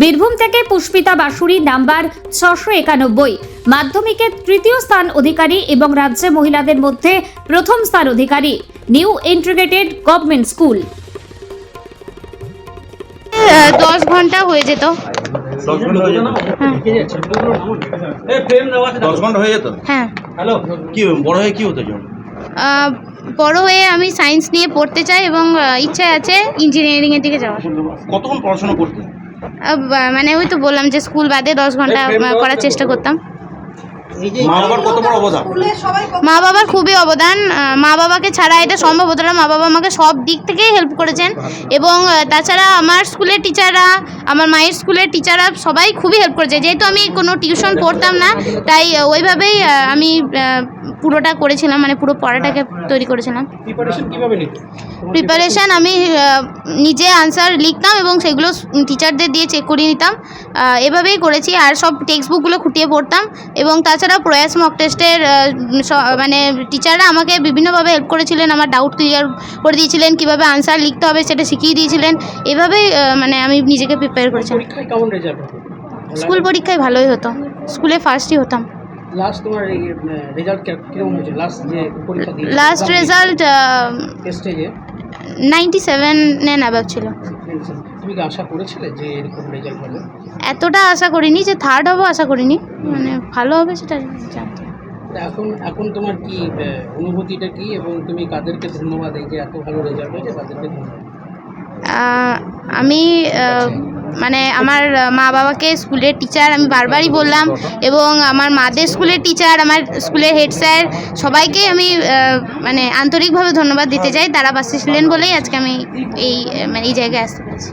বীরভূম থেকে পুষ্পিতা বাসুরি নাম্বার ছশো একানব্বই। মাধ্যমিকের তৃতীয় স্থান অধিকারী এবং রাজ্যে মহিলাদের মধ্যে প্রথম স্থান অধিকারী নিউ ইন্টিগ্রেটেড গভর্নমেন্ট স্কুল। দশ ঘণ্টা হয়ে যেত। দশ ঘণ্টা হয়ে যেত? হ্যাঁ কি বড় হয়ে কি হতে চাও? আহ, বড় হয়ে আমি সায়েন্স নিয়ে পড়তে চাই এবং ইচ্ছা আছে ইঞ্জিনিয়ারিংয়ের দিকে যাওয়ার। কতক্ষণ পড়াশোনা করতে? মানে ওই তো বললাম যে স্কুল বাদে দশ ঘণ্টা করার চেষ্টা করতাম। মা বাবার কত বড় অবদান? মা বাবার খুবই অবদান। মা বাবাকে ছাড়া এটা সম্ভব হতো না। মা বাবা আমাকে সব দিক থেকেই হেল্প করেছেন। এবং তাছাড়া আমার স্কুলের টিচাররা আমার মায়ের স্কুলের টিচাররা সবাই খুবই হেল্প করেছে। যেহেতু আমি কোনো টিউশন পড়তাম না তাই ওইভাবেই আমি পুরোটা করেছিলাম মানে পুরো পড়াটাকে তৈরি করেছিলাম। প্রিপারেশন প্রিপারেশান আমি নিজে আনসার লিখতাম এবং সেগুলো টিচারদের দিয়ে চেক করিয়ে নিতাম। এভাবেই করেছি। আর সব টেক্সট বুকগুলো খুঁটিয়ে পড়তাম। এবং তাছাড়া প্রয়াস মক টেস্টের মানে টিচাররা আমাকে বিভিন্নভাবে হেল্প করেছিলেন আমার ডাউট ক্লিয়ার করে দিয়েছিলেন কীভাবে আনসার লিখতে হবে সেটা শিখিয়ে দিয়েছিলেন। এভাবেই মানে আমি নিজেকে প্রিপেয়ার করেছিলাম স্কুল পরীক্ষায় ভালোই হতো। স্কুলে ফার্স্টই হতাম। লাস্ট রেজাল্ট নাইনটি সেভেনের অ্যাবাভ ছিল। তুমি কি আশা করেছিলে যে এরকম রেজাল্ট হবে? এতটা আশা করিনি যে থার্ড হব আশা করিনি। মানে ভালো হবে সেটা জানতাম এখন এখন তোমার কি অনুভূতিটা কি এবং তুমি কাদেরকে ধন্যবাদ এই যে এত ভালো রেজাল্ট হয়েছে তাদেরকে ধন্যবাদ? আমি আহ, মানে আমার মা বাবাকে স্কুলের টিচার আমি বারবারই বললাম এবং আমার মাদের স্কুলের টিচার আমার স্কুলের হেড স্যার সবাইকে আমি মানে আন্তরিকভাবে ধন্যবাদ দিতে চাই। তারা পাশে ছিলেন বলেই আজকে আমি এই মানে এই জায়গায় আসতে পেরেছি।